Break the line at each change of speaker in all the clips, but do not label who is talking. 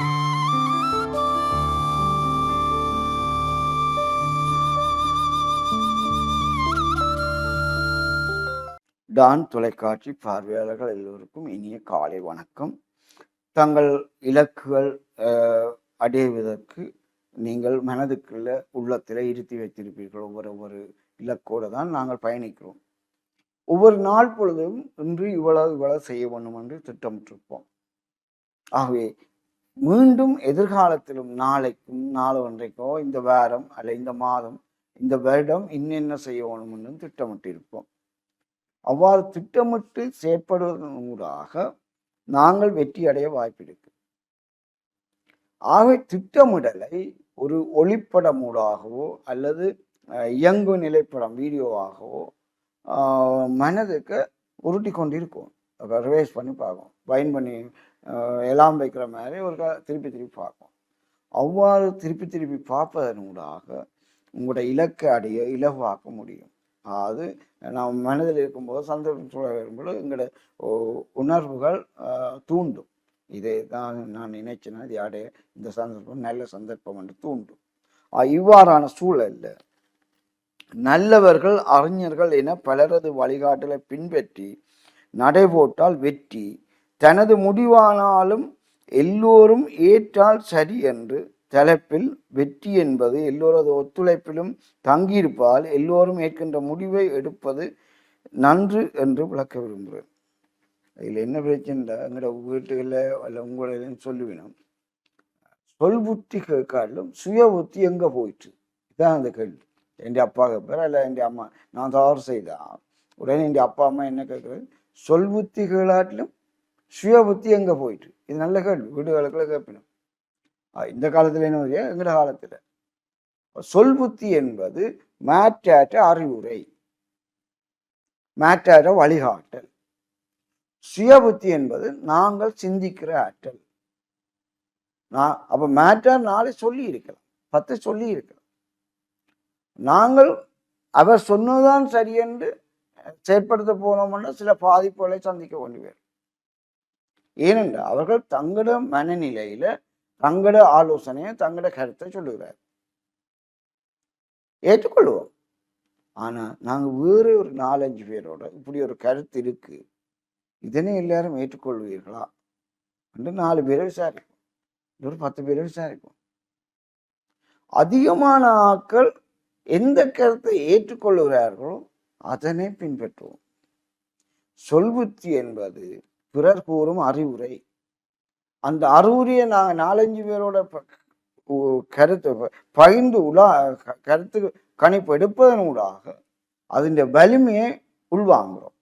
Don தொலைக்காட்சி பார்வையாளர்கள் எல்லோருக்கும் இனிய காலை வணக்கம். தங்கள் இலக்குகள் அடைவதற்கு நீங்கள் மனதுக்குள்ள உள்ளத்தில் இருத்தி வைத்திருப்பீர்கள். ஒவ்வொரு ஒவ்வொரு இலக்கோடு தான் நாங்கள் பயணிக்கிறோம். ஒவ்வொரு நாள் பொழுதும் இன்று இவ்வளவு இவ்வளவு செய்ய வேண்டும் என்று திட்டமிட்டிருப்போம். ஆகவே மீண்டும் எதிர்காலத்திலும் நாளைக்கும் நாளை ஒன்றைக்கோ இந்த வாரம் அல்ல இந்த மாதம் இந்த வருடம் இன்னென்ன செய்யணும்னு திட்டமிட்டிருப்போம். அவ்வாறு திட்டமிட்டு செயற்படுவதன் ஊடாக நாங்கள் வெற்றி அடைய வாய்ப்பிருக்கு. ஆகவே திட்டமிடலை ஒரு ஒளிப்படமூடாகவோ அல்லது இயங்கு நிலைப்படம் வீடியோவாகவோ மனதுக்கு உருட்டி கொண்டிருக்கும் ரிவைஸ் பண்ணி பார்க்கும் பயன் பண்ணி எல்லாம் வைக்கிற மாதிரி ஒரு க- திருப்பி திருப்பி பார்க்கும் அவ்வாறு திருப்பி திருப்பி பார்ப்பதனூடாக உங்களோட இலக்கை அடைய இலவாக்க முடியும். அதாவது நாம் மனதில் இருக்கும்போது சந்தர்ப்பம் சூழல் வரும்போது எங்களோட உணர்வுகள் தூண்டும். இதை தான் நான் நினைச்சேன்னா இது அடைய இந்த சந்தர்ப்பம் நல்ல சந்தர்ப்பம் என்று தூண்டும். இவ்வாறான சூழல்ல நல்லவர்கள் அறிஞர்கள் என பலரது வழிகாட்டலை பின்பற்றி நடைபோட்டால் வெற்றி தனது முடிவானாலும் எல்லோரும் ஏற்றால் சரி என்று தலைப்பில் வெற்றி என்பது எல்லோரது ஒத்துழைப்பிலும் தங்கியிருப்பால் எல்லோரும் ஏற்கின்ற முடிவை எடுப்பது நன்று என்று விளக்க விரும்புகிறேன். இதில் என்ன பிரச்சனை எங்களோட வீட்டுகளில் அல்ல உங்களிடம் சொல்லுவினோம் சொல் புத்தி கேட்காலும் சுய புத்தி எங்கே போயிட்டு இதான் அந்த கேள்வி. என் அப்பா கேட்பார் அல்ல என் அம்மா? நான் தவறு செய்தா? உடனே என் அப்பா அம்மா என்ன கேட்குறது சொல் புத்தி கேளாட்டிலும் சுய புத்தி எங்கே போயிட்டு? இது நல்ல கேள்வி. வீடுகளுக்குள்ள கேட்பினோம் ஆஹ் இந்த காலத்தில் என்ன வரையா? எங்கட காலத்தில். சொல் புத்தி என்பது மாற்றாற்ற அறிவுரை. மாற்றாற்ற வழிகாட்டல். சுய புத்தி என்பது நாங்கள் சிந்திக்கிற ஆற்றல். நான் அப்போ மேட்டர் நாளை சொல்லி இருக்கலாம். பத்து சொல்லி இருக்கலாம். நாங்கள் அவர் சொன்னதுதான் சரி என்று செயற்படுத்த போனோம்னா சில பாதிப்புகளை சந்திக்க வேண்டி வரும் ஏனென்றால் அவர்கள் தங்களோட மனநிலையில தங்களோட ஆலோசனையை தங்களோட கருத்தை சொல்லுகிறார். ஏற்றுக்கொள்வோம். ஆனால் நாங்கள் வேறு ஒரு நாலஞ்சு பேரோட இப்படி ஒரு கருத்து இருக்கு. இதனை எல்லாரும் ஏற்றுக்கொள்வீர்களா? என்று நாலு பேரை விசாரிப்போம். ஒரு பத்து பேரை விசாரிப்போம். அதிகமான ஆட்கள் எந்த கருத்தை ஏற்றுக்கொள்கிறார்களோ அதனை பின்பற்றுவோம். சொல்புத்தி என்பது பிறர் கூறும் அறிவுரை. அந்த அறிவுரையை நாங்கள் நாலஞ்சு பேரோட ப- கருத்து பகிர்ந்து உலா கருத்து கணிப்பு எடுப்பதன் ஊடாக அதன் வலிமையை உள்வாங்குறோம்.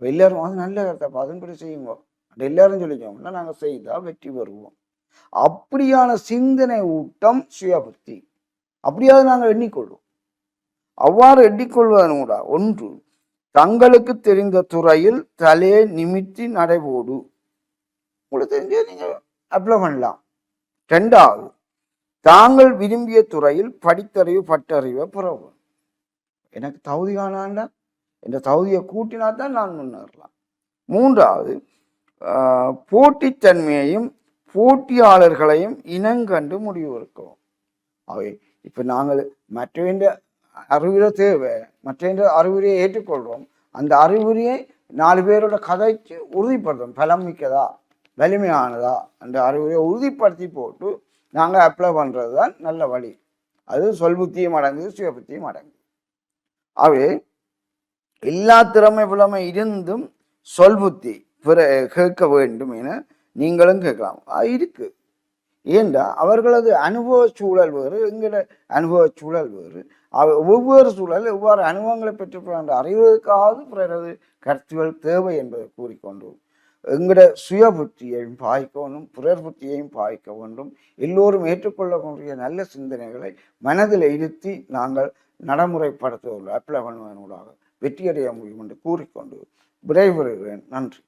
எல்லாரும் அது நல்ல கருத்தை பதன்படி செய்யுங்க. எல்லாரும் சொல்லிக்கோங்கன்னா நாங்கள் செய்தால் வெற்றி பெறுவோம். அப்படியான சிந்தனை ஊட்டம் சுயபுத்தி. அப்படியாவது நாங்கள் எண்ணிக்கொள்வோம். அவ்வாறு எண்ணிக்கொள்வதன் ஊடாக ஒன்று தங்களுக்கு தெரிந்த துறையில் தலையை நிமித்தி நடைபோடு. உங்களுக்கு தெரிஞ்ச நீங்க அப்ளை பண்ணலாம். ரெண்டாவது தாங்கள் விரும்பிய துறையில் படித்தறிவு பட்டறிவை பெறவும். எனக்கு தகுதி காணாண்டா? இந்த தகுதியை கூட்டினா தான் நான் முன்னேறலாம். மூன்றாவது போட்டித்தன்மையையும் போட்டியாளர்களையும் இனங்கண்டு முடிவெடுக்கவும். அவை இப்போ நாங்கள் மற்றவன் அறிவுரை தேவை. மற்ற அறிவுரையை ஏற்றுக்கொள்கிறோம். அந்த அறிவுரையை நாலு பேரோட கதைச்சு உறுதிப்படுத்தும். பலம் மிக்கதா? வலிமையானதா? அந்த அறிவுரையை உறுதிப்படுத்தி போட்டு நாங்கள் அப்ளை பண்ணுறது தான் நல்ல வழி. அது சொல்புத்தியும் அடங்குது சுயபுத்தியும் அடங்குது. ஆகவே எல்லா திறமை புலமை இருந்தும் சொல்புத்தி பிற கேட்க வேண்டும் என நீங்களும் கேட்கலாம். இருக்குது இருக்கு. ஏண்டா? அவர்களது அனுபவ சூழல் வேறு எங்களோட அனுபவ சூழல் வேறு. அவ ஒவ்வொரு சூழல் எவ்வாறு அனுபவங்களை பெற்றுக்கொள்ள அறிவதற்காவது பிறரது கருத்துகள் தேவை என்பதை கூறிக்கொண்டோம் எங்களோட சுய புத்தியையும் பாய்க்கணும் பிறர் புத்தியையும் பாய்க்க வேண்டும். எல்லோரும் ஏற்றுக்கொள்ளக்கூடிய நல்ல சிந்தனைகளை மனதில் இருத்தி நாங்கள் நடைமுறைப்படுத்துவதில் அப்ளை பண்ணுவதனூடாக வெற்றியடைய முடியும் என்று கூறிக்கொண்டு விடைபெறுகிறேன். நன்றி.